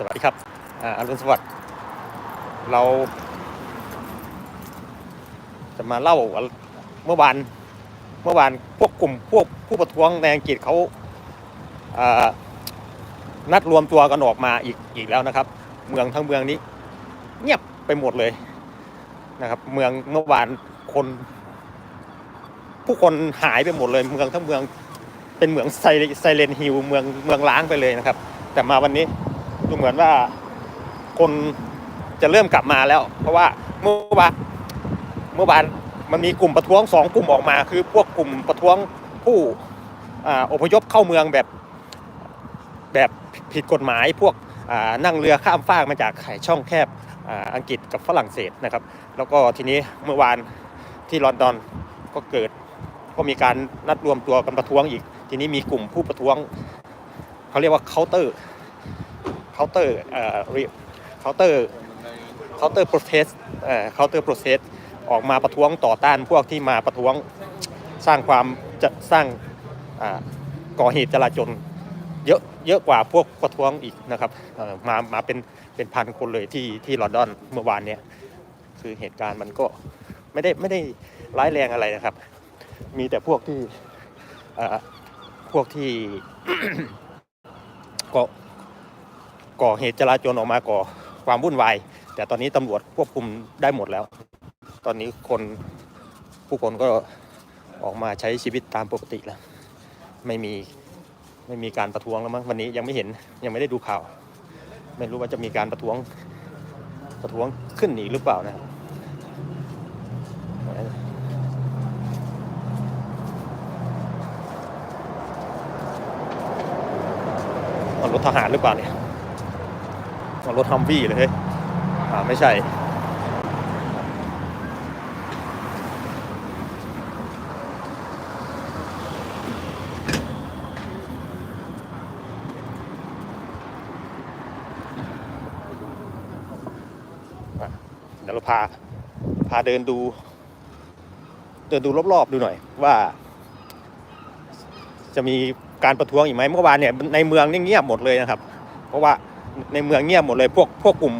สวัสดีครับอารุณสวัสดิ์เรา จะมาเล่าเมื่อวานเมื่อวานพวกกลุ่มพวกผู้ประท้วงในอังกฤษเขาอ่านัดรวมตัวกันออกมาอีกอีกแล้วนะครับ เมืองทั้งเมืองนี้ เงียบไปหมดเลยนะครับ เมืองเมื่อวานคน ผู้คนหายไปหมดเลย เมืองทั้งเมืองเป็นเหมืองไซไซเลนฮิลเมืองเมืองล้างไปเลยนะครับ แต่มาวันนี้ ดูเหมือนว่าคนจะเริ่มกลับมาแล้ว เพราะว่าเมื่อวานเมื่อวานมันมีกลุ่มประท้วงสองกลุ่มออกมา คือพวกกลุ่มประท้วงผู้ออพยพเข้าเมืองแบบแบบผิดกฎหมายพวกนั่งเรือข้ามฟากมาจากไข่ช่องแคบออังกฤษกับฝรั่งเศสนะครับ แล้วก็ทีนี้เมื่อวานที่ลอนดอนก็เกิดก็มีการนัดรวมตัวกันประท้วงอีก ทีนี้มีกลุ่มผู้ประท้วงเขาเรียกว่าเคาน์เตอร์ เคาน์เตอร์เอ่อเคาน์เตอร์เคาน์เตอร์โปรเทสเอ่อเคาน์เตอร์โปรเทสออกมาประท้วงต่อต้านพวกที่มาประท้วงสร้างความจะสร้างอ่าก่อเหตุจลาจลเยอะเยอะกว่าพวกประท้วงอีกนะครับมามาเป็นเป็นพันคนเลยที่ที่ลอนดอนเมื่อวานเนี้ยคือเหตุการณ์มันก็ไม่ได้ไม่ได้ร้ายแรงอะไรนะครับ มีแต่พวกที่พวกที่ก่อ ก่อเหตุจลาจลออกมาก่อความวุ่นวาย แต่ตอนนี้ตำรวจควบคุมได้หมดแล้ว ตอนนี้คนผู้คนก็ออกมาใช้ชีวิตตามปกติแล้ว ไม่มีไม่มีการประท้วงแล้วมั้งวันนี้ยังไม่เห็นยังไม่ได้ดูข่าว ไม่รู้ว่าจะมีการประท้วงประท้วงขึ้นอีกหรือเปล่านะครับรถทหารหรือเปล่าเนี่ย รถฮัมวี่เลยเฮ้ยอ่าไม่ใช่เดี๋ยวเราพาพาเดินดู เดินดูรอบๆดูหน่อยว่า จะมีการประท้วงอีกไหมเมื่อวานเนี่ยในเมืองนี่เงียบหมดเลยนะครับ เพราะว่า ในเมืองเงียบหมดเลยพวกพวกกลุ่ม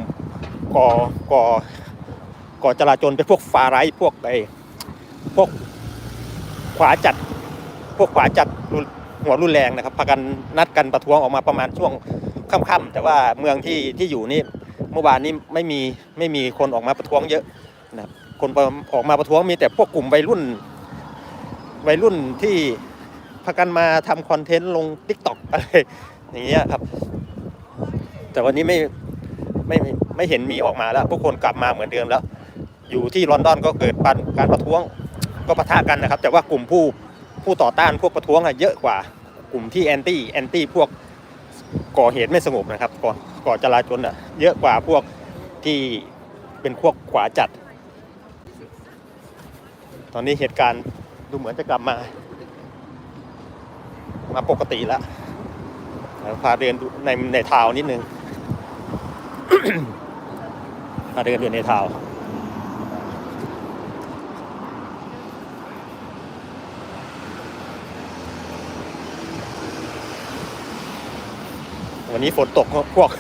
ก่อก่อก่อจราจนเป็นพวกฟาไรท์พวกไอพวกขวาจัด พวกขวาจัดหัวรุนแรงนะครับพากันนัดกันประท้วงออกมาประมาณช่วงค่ำๆแต่ว่าเมืองที่ที่อยู่นี่เมื่อวานนี้ไม่มีไม่มีคนออกมาประท้วงเยอะนะครับคนออกมาประท้วงมีแต่พวกกลุ่มวัยรุ่นวัยรุ่นที่พากันมาทำคอนเทนต์ลง t ิ k t o k อะไรอย่างเงี้ยครับ แต่วันนี้ไม่ไม่ไม่เห็นมีออกมาแล้วพวกคนกลับมาเหมือนเดิมแล้ว อยู่ที่ลอนดอนก็เกิดปันการประท้วงก็ปะทะกันนะครับ แต่ว่ากลุ่มผู้ผู้ต่อต้านพวกประท้วงอะเยอะกว่ากลุ่มที่แอนตี้แอนตี้พวกก่อเหตุไม่สงบนะครับก่อก่อจลาจลอะเยอะกว่าพวกที่เป็นพวกขวาจัด ตอนนี้เหตุการณ์ดูเหมือนจะกลับมา มาปกติแล้วพาเดินในในทาวน์นิดนึง พาเดินดูในทาววันนี้ฝนตกพวก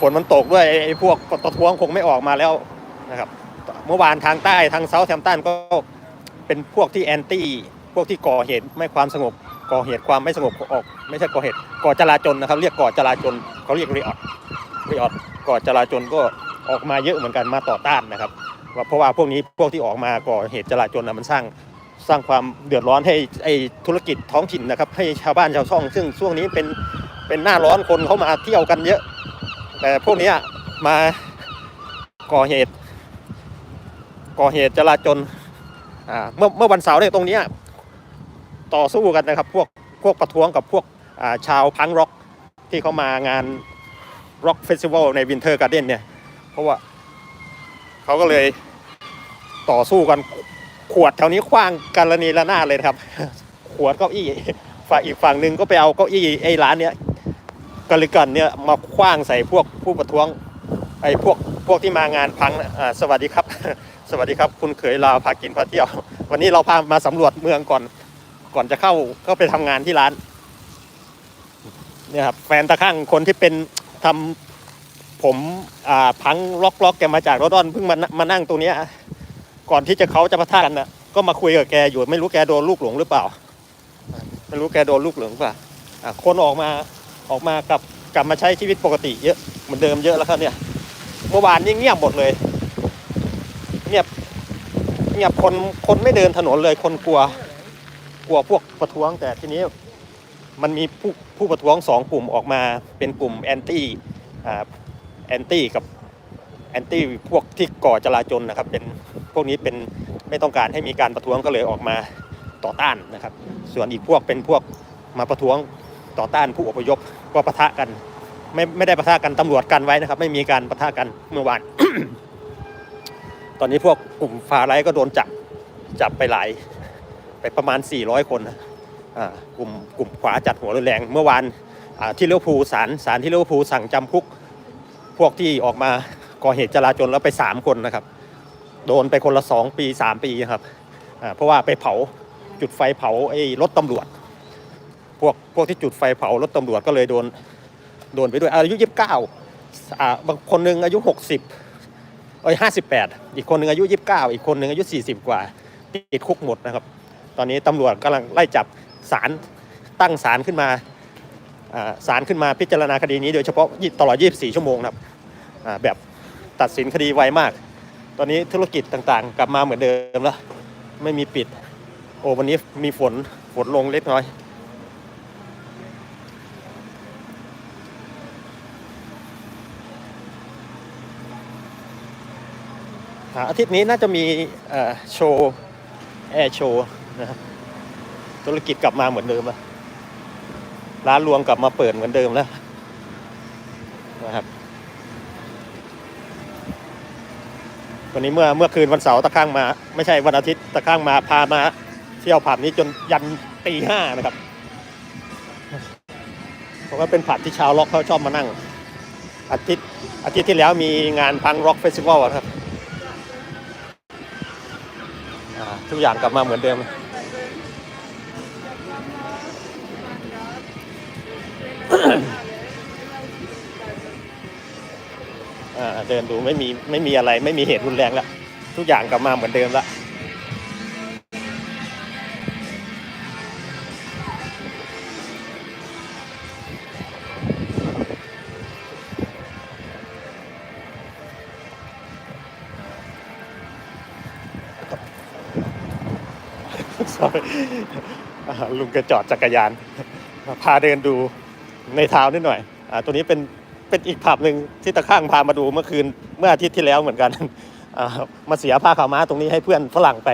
ฝนมันตกด้วยไอ้พวกประท้วงคงไม่ออกมาแล้วนะครับ เมื่อวานทางใต้ทางเซาท์แฮมตันก็เป็นพวกที่แอนตี้พวกที่ก่อเหตุไม่ความสงบก่อเหตุความไม่สงบออก ไม่ใช่ก่อเหตุก่อจราจนนะครับ เรียกก่อจราจนเขาเรียกเรีออ ดรีออดก่อจราจนก็ออกมาเยอะเหมือนกันมาต่อต้านนะครับว่าเพราะว่าพวกนี้พวกที่ออกมาก่อเหตุจราจนนะมันสร้างสร้างความเดือดร้อนให้ไอธุรกิจท้องถิ่นนะครับ ให้ชาวบ้านชาวช่อง ซึ่งช่วงนี้เป็นเป็นหน้าร้อนคนเขามาเที่ยวกันเยอะ แต่พวกนี้มาก่อเหตุ ก่อเหตุจราจนเมื่อเมื่อวันเสาร์เนี่ยตรงนี้ต่อสู้กันนะครับ พวกพวกประท้วงกับพวกชาวพังร็อกที่เขามางาน ร็อกเฟสติวัลในวินเทอร์การ์เด้นเนี่ย เพราะว่าเขาก็เลยต่อสู้กันขวดแถวนี้คว้างกันระนีระนาดเลยนะครับ ขวดเก้าอี้ฝ่ายอีกฝั่งหนึ่งก็ไปเอาเก้าอี้ไอ้ร้านเนี้ยกันเลยกันเนี่ยมาคว้างใส่พวกผู้ประท้วงไอ้พวกพวกที่มางานพังอ่าสวัสดีครับ สวัสดีครับ คุณเขยลาพากินพาเที่ยว วันนี้เราพามาสำรวจเมืองก่อนก่อนจะเข้าก็ไปทำงานที่ร้านเนี่ยครับแฟนตะข้างคนที่เป็น ทำผมอ่าพังล็อกล็อกแกมาจากรถดอนเพิ่งมามานั่งตรงเนี้ยก่อนที่จะเขาจะปะทะกันนะก็มาคุยกับแกอยู่ไม่รู้แกโดนลูกหลงหรือเปล่าไม่รู้แกโดนลูกหลงเปล่าคนออกมาออกมากลับกลับมาใช้ชีวิตปกติเยอะเหมือนเดิมเยอะแล้วครับเนี่ยเมื่อวานนี่เงียบหมดเลยเงียบเงียบคนคนไม่เดินถนนเลยคนกลัว กลัวพวกประท้วงแต่ทีนี้มันมีผู้ ผู้ประท้วงสองกลุ่มออกมาเป็นกลุ่มแอนตี้แอนตี้กับแอนตี้พวกที่ก่อจลาจลนะครับเป็นพวกนี้เป็นไม่ต้องการให้มีการประท้วงก็เลยออกมาต่อต้านนะครับ ส่วนอีกพวกเป็นพวกมาประท้วงต่อต้านผู้อพยพก็ปะทะกัน ไม่ไม่ได้ปะทะกันตำรวจกันไว้นะครับ ไม่มีการปะทะกันเมื่อวาน ตอนนี้พวกกลุ่มฟาไรก็โดนจับจับไปหลายไปประมาณ 400 คนนะ กลุ่มกลุ่มขวาจัดหัวรุนแรง เมื่อวานที่เลี้ยวภูลศาลศาลที่เลี้ยวภูสั่งจำคุก พวกที่ออกมาก่อเหตุจลาจลแล้วไป 3 คนนะครับ โดนไปคนละ 2 ปี 3 ปีครับเพราะว่าไปเผาจุดไฟเผาไอ้รถตำรวจ พวกพวกที่จุดไฟเผารถตำรวจก็เลยโดนโดนไปด้วยอายุ29อ่าบางคนหนึ่งอายุ60เอ้ยห้าสิบแปดอีกคนหนึ่งอายุยี่สิบเก้าอีกคนหนึ่งอายุสี่สิบกว่าติดคุกหมดนะครับ ตอนนี้ตำรวจกำลังไล่จับ ศาลตั้งศาลขึ้นมาศาลขึ้นมาพิจารณาคดีนี้โดยเฉพาะตลอด 24 ชั่วโมงนะครับแบบตัดสินคดีไวมาก ตอนนี้ธุรกิจต่างๆ กลับมาเหมือนเดิมแล้ว ไม่มีปิด โอ้วันนี้มีฝนฝนลงเล็กน้อยอาทิตย์นี้น่าจะมีโชว์ แอร์โชว์นะครับ ธุรกิจกลับมาเหมือนเดิมแล้วร้านรวงกลับมาเปิดเหมือนเดิมแล้วนะครับวันนี้เมื่อเมื่อคืนวันเสาร์ตะข้างมา ไม่ใช่วันอาทิตย์ตะข้างมาพามาเที่ยวผับนี้จนยันตีห้านะครับเพราะว่าเป็นผับที่ชาวล็อกเขาชอบมานั่ง อาทิตย์อาทิตย์ที่แล้วมีงานพังร็อกเฟสติวัลครับทุกอย่างกลับมาเหมือนเดิม เดินดูไม่มีไม่มีอะไรไม่มีเหตุรุนแรงแล้ว ทุกอย่างกลับมาเหมือนเดิมแล้ว Sorry อ่าลุงแกจอดจักรยาน พาเดินดูในเท้านิดหน่อยอ่าตัวนี้เป็น เป็นอีกผับหนึ่งที่ตะข้างพามาดูเมื่อคืนเมื่ออาทิตย์ที่แล้วเหมือนกันมาเสียผ้าขาวม้าตรงนี้ให้เพื่อนฝรั่งไป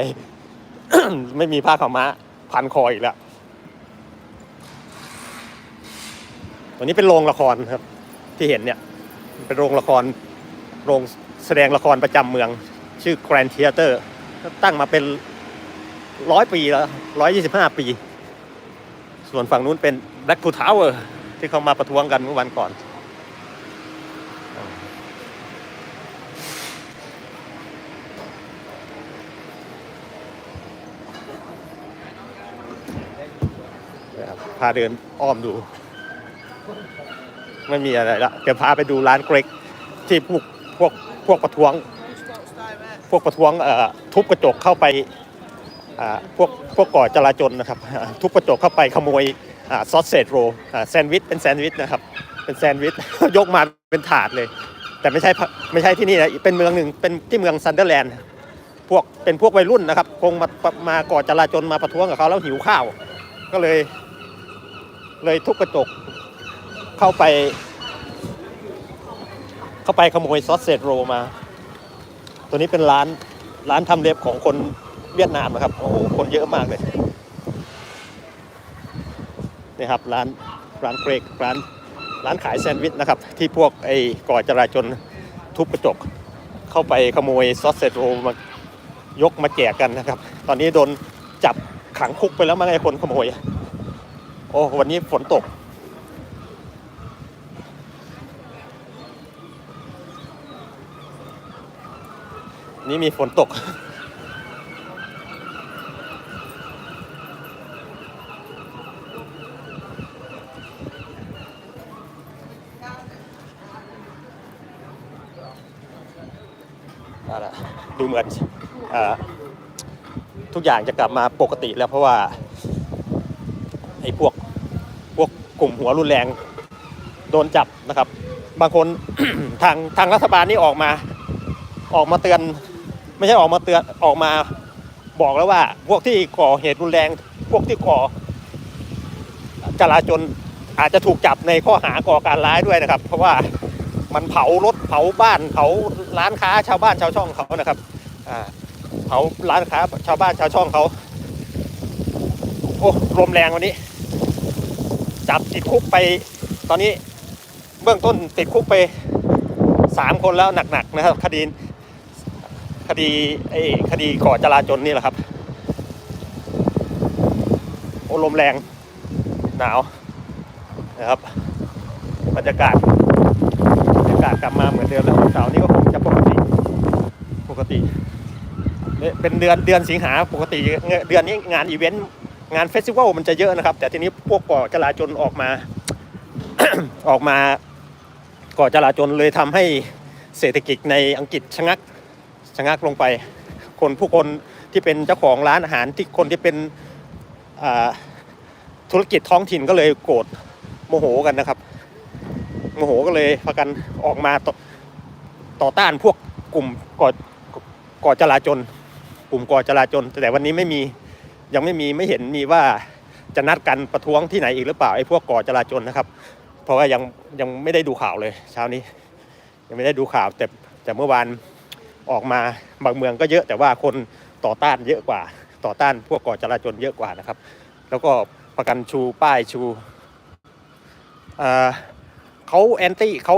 ไม่มีผ้าขาวม้าพันคออีกแล้วตัวนี้เป็นโรงละครครับ ที่เห็นเนี่ย เป็นโรงละครโรงแสดงละครประจำเมือง ชื่อ Grand Theater ตั้งมาเป็นร้อยปีแล้วร้อยยี่สิบห้าปี ส่วนฝั่งนู้นเป็น Blackpool Tower ที่เขามาประท้วงกันเมื่อวันก่อน นะครับ พาเดินอ้อมดู ไม่มีอะไรละเดี๋ยวพาไปดูร้านเกรกที่พวกพวกพวกประท้วง พวกประท้วงเอ่อทุบกระจกเข้าไปอ่าพวกพวกก่อจราจนนะครับ ทุบกระจกเข้าไปขโมยซอสเซจโรแซนด์วิชเป็นแซนด์วิชนะครับ เป็นแซนด์วิชยกมาเป็นถาดเลย แต่ไม่ใช่ไม่ใช่ที่นี่นะเป็นเมืองหนึ่งเป็นที่เมืองซันเดอร์แลนด์พวกเป็นพวกวัยรุ่นนะครับ คงมามาก่อจราจนมาประท้วงกับเขาแล้วหิวข้าว ก็เลย เลยทุบกระจกเข้าไป เข้าไปขโมยซอสเซจโรมา ตัวนี้เป็นร้านร้านทำเล็บของคนเวียดนามนะครับ โอ้โห คนเยอะมากเลยนี่ครับร้านร้านเกรกร้านร้านขายแซนด์วิชนะครับ ที่พวกไอ้ก่อจราจนทุบกระจก เข้าไปขโมยซอสเซจโรมายกมาแจกกันนะครับ ตอนนี้โดนจับขังคุกไปแล้วมั้งไอ้คนขโมย โอ้วันนี้ฝนตก นี่มีฝนตกเอาละดูเหมือนอ่อทุกอย่างจะกลับมาปกติแล้วเพราะว่าไอ้พวกพว กลุ่มหัวรุนแรง โดนจับนะครับ บางคนทางทางรัฐบาลนี่ออกมา ออกมาเตือน ไม่ใช่ออกมาเตือนออกมาบอกแล้วว่า พวกที่ก่อเหตุรุนแรง พวกที่ก่อจราจนอาจจะถูกจับในข้อหาก่อการร้ายด้วยนะครับ เพราะว่ามันเผารถเผาบ้านเผาร้านค้าชาวบ้านชาวช่องเขานะครับเผาร้านค้าชาวบ้านชาวช่องเขาโอ้ลมแรงวันนี้ จับติดคุกไป ตอนนี้เบื้องต้นติดคุกไปสามคนแล้วหนักๆนะครับ คดีคดีไอ้คดีก่อจราจนนี่แหละครับโอ้ลมแรงหนาวนะครับบรรยากาศบรรยากาศกลับมาเหมือนเดิมแล้วเสาร์นี้ก็คงจะปกติปกติเนี่ยเป็นเดือนเดือนสิงหาปกติเดือนนี้งานอีเวนต์ งานเฟสติวัลมันจะเยอะนะครับ แต่ทีนี้พวกก่อจราจนออกมา ออกมาก่อจราจนเลยทำให้เศรษฐกิจในอังกฤษชะงักชะงักลงไป คนผู้คนที่เป็นเจ้าของร้านอาหารที่คนที่เป็นธุรกิจท้องถิ่นก็เลยโกรธโมโหกันนะครับโมโหก็เลยพากันออกมาต่อต่อต้านพวกกลุ่มก่อก่อจราจนกลุ่มก่อจราจนแต่วันนี้ไม่มี ยังไม่มีไม่เห็นมีว่าจะนัดกันประท้วงที่ไหนอีกหรือเปล่าไอ้พวกก่อจราจนนะครับ เพราะว่ายังยังไม่ได้ดูข่าวเลยเช้านี้ ยังไม่ได้ดูข่าวแต่แต่เมื่อวานออกมาบางเมืองก็เยอะ แต่ว่าคนต่อต้านเยอะกว่า ต่อต้านพวกก่อจราจนเยอะกว่านะครับ แล้วก็ประกันชูป้ายชูเเขาแอนตี้เขา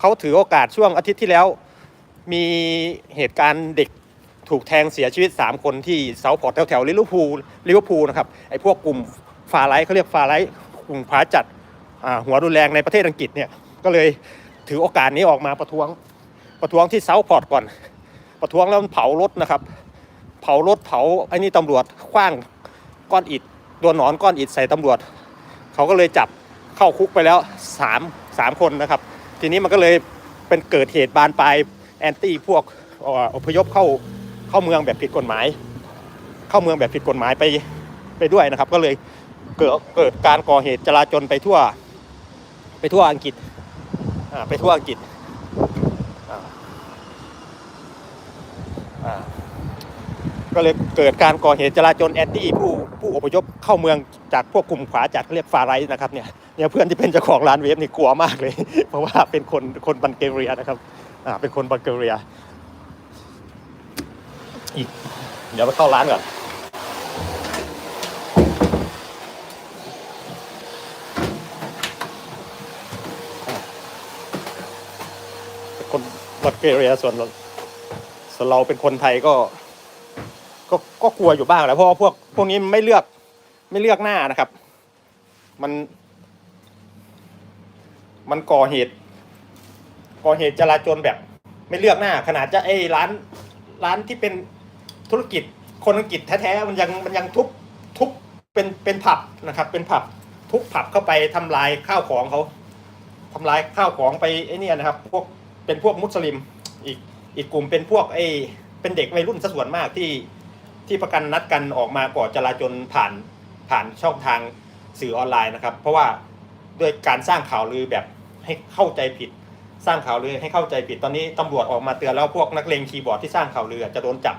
เขาถือโอกาสช่วงอาทิตย์ที่แล้ว มีเหตุการณ์เด็ก ถูกแทงเสียชีวิต 3 คนที่เซาพอร์ตแถวแถวลิเวอร์พูลลิเวอร์พูลนะครับไอ้พวกกลุ่มฟาไลท์เขาเรียกฟาไลท์กลุ่มผาจัดหัวรุนแรงในประเทศอังกฤษเนี่ยก็เลยถือโอกาสนี้ออกมาประท้วงประท้วงที่เซาท์พอร์ตก่อน ประท้วงแล้วมันเผารถนะครับ เผารถเผาไอ้นี่ตำรวจคว้างก้อนอิฐโดนหนอนก้อนอิฐใส่ตำรวจเขาก็เลยจับเข้าคุกไปแล้วสามสามคนนะครับ ทีนี้มันก็เลยเป็นเกิดเหตุบานปลายแอนตี้พวกออพยพเข้า เข้าเมืองแบบผิดกฎหมาย เข้าเมืองแบบผิดกฎหมายไปไปด้วยนะครับ ก็เลยเกิดเกิดการก่อเหตุจลาจลไปทั่ว ไปทั่วอังกฤษอ่าไปทั่วอังกฤษอ่าก็เลยเกิดการก่อเหตุจราจนแอนตี้ผู้ผู้อพยพเข้าเมืองจากพวกกลุ่มขวาจัดเขาเรียกฟาไรส์นะครับเนี่ยเนี่ยเพื่อนที่เป็นเจ้าของร้านเวฟนี่กลัวมากเลย เพราะว่าเป็นคนคนบัลแกเรียนะครับอ่าเป็นคนบัลแกเรีย อีก เดี๋ยวไปเข้าร้านก่อนคนบัลแกเรียส่วนส่วนเราเป็นคนไทยก็ ก็ก็กลัวอยู่บ้างแหล้วเพราะว่าพวกพวกนี้ไม่เลือกไม่เลือกหน้านะครับ มัน มันก่อเหตุ ก่อเหตุจราจนแบบ ไม่เลือกหน้า ขนาดจะไอ้ร้านร้านที่เป็น ธุรกิจคนอังกฤษแท้ๆมันยังมันยังทุบทุบเป็นเป็นผับนะครับ เป็นผับทุบผับเข้าไปทำลายข้าวของเขาทำลายข้าวของไปไอ้นี่นะครับ พวกเป็นพวกมุสลิมอีกอีกกลุ่มเป็นพวกไอ้เป็นเด็กวัยรุ่นซะส่วนมากที่ที่ประกันนัดกันออกมาก่อจราจนผ่านผ่านช่องทางสื่อออนไลน์นะครับ เพราะว่าด้วยการสร้างข่าวลือแบบให้เข้าใจผิด สร้างข่าวลือให้เข้าใจผิดตอนนี้ตำรวจออกมาเตือนแล้วพวกนักเลงคีย์บอร์ดที่สร้างข่าวลือจะโดนจับ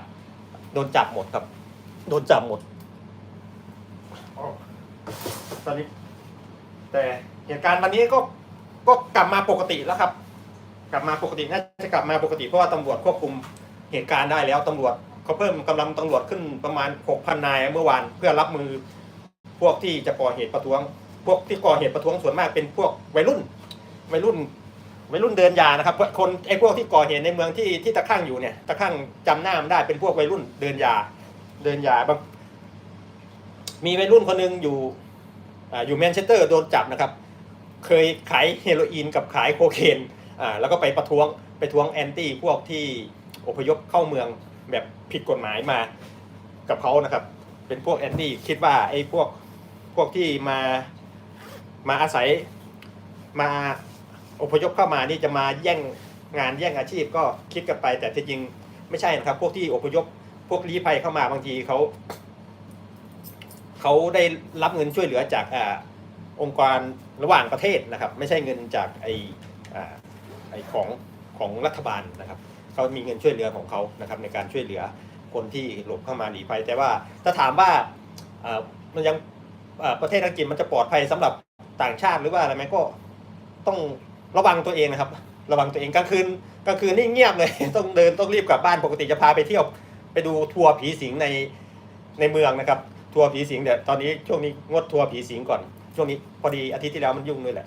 โดนจับหมดครับ โดนจับหมด อ๋อตอนนี้ แต่เหตุการณ์วันนี้ก็ก็กลับมาปกติแล้วครับ กลับมาปกติน่าจะกลับมาปกติเพราะว่าตำรวจควบคุมเหตุการณ์ได้แล้วตำรวจเขาเพิ่มกำลังตำรวจขึ้นประมาณ 6,000 นายเมื่อวานเพื่อรับมือ พวกที่จะก่อเหตุประท้วง พวกที่ก่อเหตุประท้วงส่วนมากเป็นพวกวัยรุ่น วัยรุ่น วัยรุ่นเดินยานะครับคนไอ้พวกที่ก่อเหตุในเมืองที่ที่ตะข้างอยู่เนี่ยตะข้างจำหน้ามันได้เป็นพวกวัยรุ่นเดินยา เดินยาบางมีวัยรุ่นคนหนึงอยู่ออยู่แมนเชสเตอร์โดนจับนะครับ เคยขายเฮโรอีนกับขายโคเคนอ่าแล้วก็ไปประท้วงไปท้วงแอนตี้พวกที่อพยพเข้าเมืองแบบผิดกฎหมายมากับเขานะครับ เป็นพวกแอนตี้คิดว่าไอ้พวกพวกที่มามาอาศัยมา อพยพเข้ามานี่จะมาแย่งงานแย่งอาชีพก็คิดกันไป แต่ที่จริงไม่ใช่นะครับ พวกที่อพยพพวกลี้ภัยเข้ามาบางทีเขาเขาได้รับเงินช่วยเหลือจากอองค์กรระหว่างประเทศนะครับ ไม่ใช่เงินจากไอไอของของรัฐบาลนะครับเขามีเงินช่วยเหลือของเขานะครับ ในการช่วยเหลือคนที่หลบเข้ามาหลีภัย แต่ว่าถ้าถามว่ามันยังประเทศอังกฤษมันจะปลอดภัยสำหรับต่างชาติหรือว่าอะไรไหมก็ต้อง ระวังตัวเองนะครับ ระวังตัวเองกลางคืนกลางคืนนี่เงียบเลย ต้องเดินต้องรีบกลับบ้านปกติจะพาไปเที่ยวไปดูทัวร์ผีสิงในในเมืองนะครับ ทัวร์ผีสิงเดี๋ยวตอนนี้ช่วงนี้งดทัวร์ผีสิงก่อน ช่วงนี้พอดีอาทิตย์ที่แล้วมันยุ่งด้วยแหละ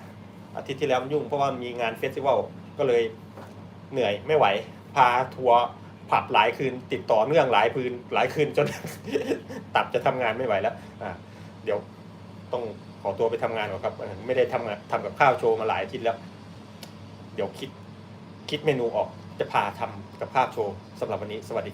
อาทิตย์ที่แล้วมันยุ่งเพราะว่ามีงานเฟสติวัลก็เลยเหนื่อยไม่ไหว พาทัวร์ผับหลายคืนติดต่อเนื่องหลายคืนหลายคืนจน ตับจะทำงานไม่ไหวแล้วอ่าเดี๋ยวต้องขอตัวไปทำงานก่อนครับ ไม่ได้ทำงานทำกับข้าวโชว์มาหลายอาทิตย์แล้ว เดี๋ยวคิดคิดเมนูออกจะพาทำกับข้าวโชว์สำหรับวันนี้สวัสดี